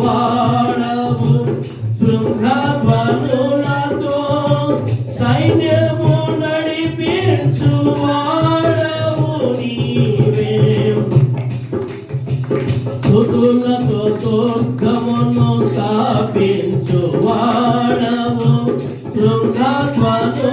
వాడవు శృంగపనులతో సైన్యము నడిపించు వాడవు నీవే. సుతులతో దుర్గమును స్థాపించు వాడవు శృంగపను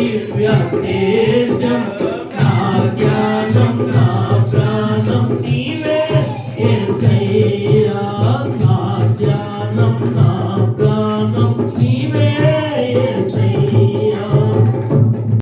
దివ్య